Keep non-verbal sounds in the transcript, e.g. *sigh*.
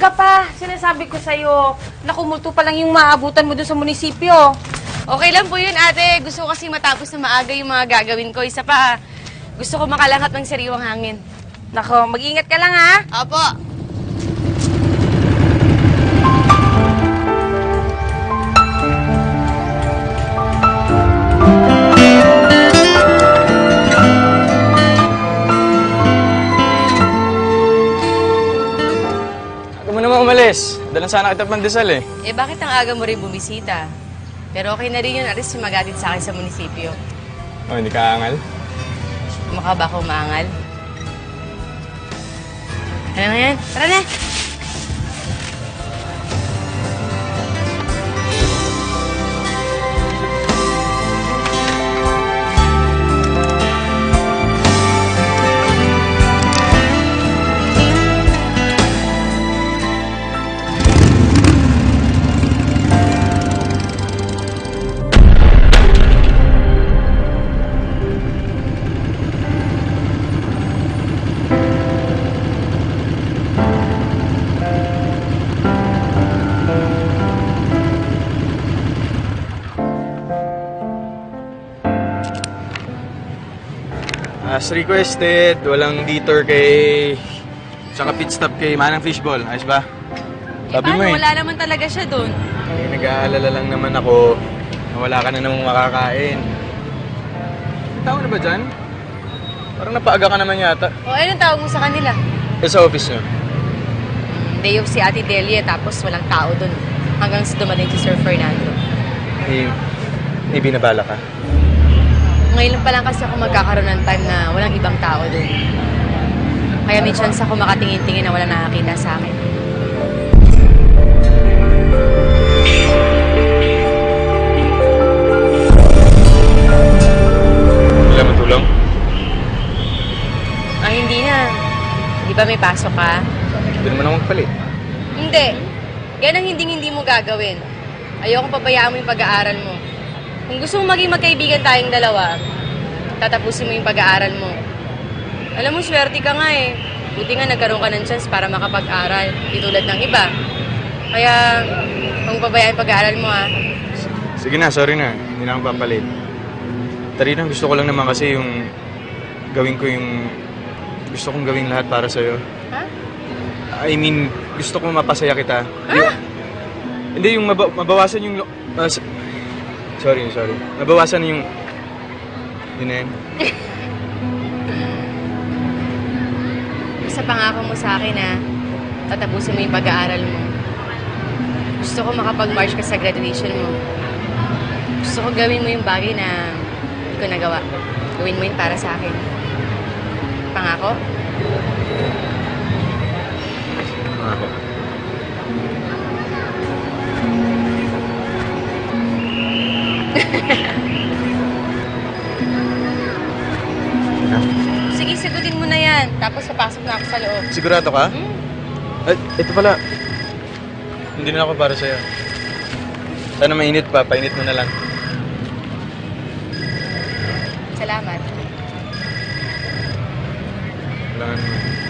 maaga pa. Sinasabi ko sa'yo, nakumulto pa lang yung maabutan mo doon sa munisipyo. Okay lang po yun, ate. Gusto ko kasi matapos na maaga yung mga gagawin ko. Isa pa, gusto ko makalangat ng sariwang hangin. Nako, mag-ingat ka lang ha. Opo. Umalis. Dalan sana kita pandesal eh. Eh, bakit ang aga mo rin bumisita? Pero okay na rin yun, aris yung magatid sa akin sa munisipyo. Oh, hindi ka angal? Mukha ba ako maangal? Ano yan? Tara na! As requested, walang detour kay... Tsaka pit stop kay Manang Fishball. Ayos ba? Eh, Sabi mo eh. Wala naman talaga siya doon. Eh, nag-aalala lang naman ako na wala ka na namang makakain. May tao na ba dyan? Parang napaaga ka naman yata. O, anong tawag mo sa kanila? Eh, sa office nyo. Day off si Ate Delia, tapos walang tao doon. Hanggang sa dumating si Sir Fernando. Eh, may binabala ka. Ngayon pa lang kasi ako magkakaroon ng time na walang ibang tao doon. Kaya may chance ako makatingin-tingin na walang nakakita sa akin. Wala matulong? Ah, hindi na. Di ba may pasok ka? Hindi naman ako magpalit. Hindi. Yan ang hindi-hindi mo gagawin. Ayoko pabayaan mo yung pag-aaral mo. Kung gusto mo maging magkaibigan tayong dalawa, tatapusin mo yung pag-aaral mo. Alam mo, swerte ka nga eh. Buti nga nagkaroon ka ng chance para makapag-aral, di tulad ng iba. Kaya, kung pabayaan yung pag-aaral mo ah, Sige na, sorry na. Hindi na ako papalit. Tarina, gusto ko lang naman kasi yung gawin ko yung gusto kong gawin lahat para sa'yo. ha? I mean, gusto ko mapasaya kita. Ah? Hindi, yung maba- mabawasan yung... lo- s- sorry, sorry. Mabawasan yung... Yun na yun. Basta pangako mo sa akin ha, tatapusin mo yung pag-aaral mo. Gusto ko makapag-march ka sa graduation mo. Gusto ko gawin mo yung bagay na hindi ko nagawa. Gawin mo yun para sa akin. Pangako? *laughs* Sige, sagutin mo na yan. Tapos papasok na ako sa loob. Sigurado ka? Hmm? At ito pala. Hindi na ako para sa'yo. Sana mainit pa, painit mo na lang. Salamat. Wala nga naman.